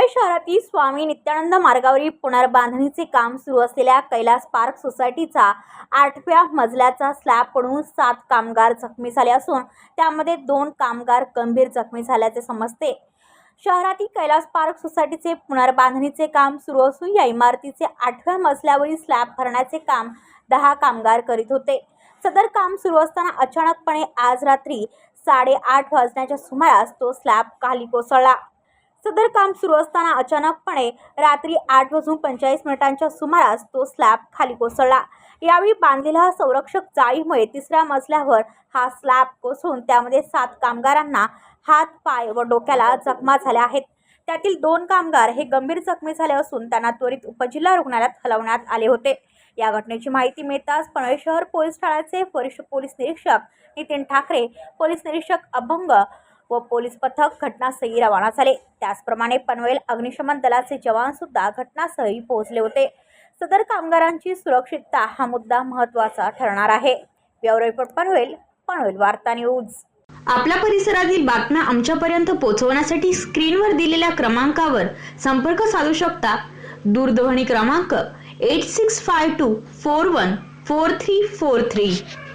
पनवेल शहरातील स्वामी नित्यानंद मार्गावरील पुनर्बांधणीचे काम सुरू असलेल्या कैलास पार्क सोसायटीचा आठव्या मजल्याचा स्लॅब पडून सात कामगार जखमी झाले असून त्यामध्ये दोन कामगार गंभीर जखमी झाल्याचे समजते. शहरातील कैलास पार्क सोसायटीचे पुनर्बांधणीचे काम सुरू असून या इमारतीचे आठव्या मजल्यावरील स्लॅब भरण्याचे काम दहा कामगार करीत होते. सदर काम सुरू असताना अचानकपणे आज रात्री साडेआठ वाजण्याच्या सुमारास तो स्लॅब खाली कोसळला. सदर काम सुरू असताना अचानकपणे रात्री आठ वाजून पंचेचाळीस मिनिटांच्या सुमारास तो स्लॅब खाली कोसळला. यावेळी बांधलेल्या संरक्षक जाळीमुळे तिसऱ्या मजल्यावर हा स्लॅब कोसळून त्यामध्ये सात कामगारांना हात पाय व डोक्याला जखमा झाल्या आहेत. त्यातील दोन कामगार हे गंभीर जखमी झाले असून त्यांना त्वरित उपजिल्हा रुग्णालयात हलवण्यात आले होते. या घटनेची माहिती मिळताच पनवेल शहर पोलीस ठाण्याचे वरिष्ठ पोलीस निरीक्षक नितीन ठाकरे पोलीस निरीक्षक अभंग व पोलीस पथक घटनास्थळी रवाना झाले. त्याचप्रमाणे पनवेल अग्निशमन दलाचे जवान सुद्धा घटनास्थळी पोहोचले होते. सदर कामगारांची सुरक्षितता हा मुद्दा महत्त्वाचा ठरणार आहे. Bureau report Panvel. पनवेल वार्ता न्यूज. आपल्या परिसरातील बातम्या आमच्यापर्यंत पोहोचवण्यासाठी स्क्रीनवर दिलेल्या क्रमांकावर संपर्क साधू शकता. दूरध्वनी क्रमांक eight six five two four one four three four three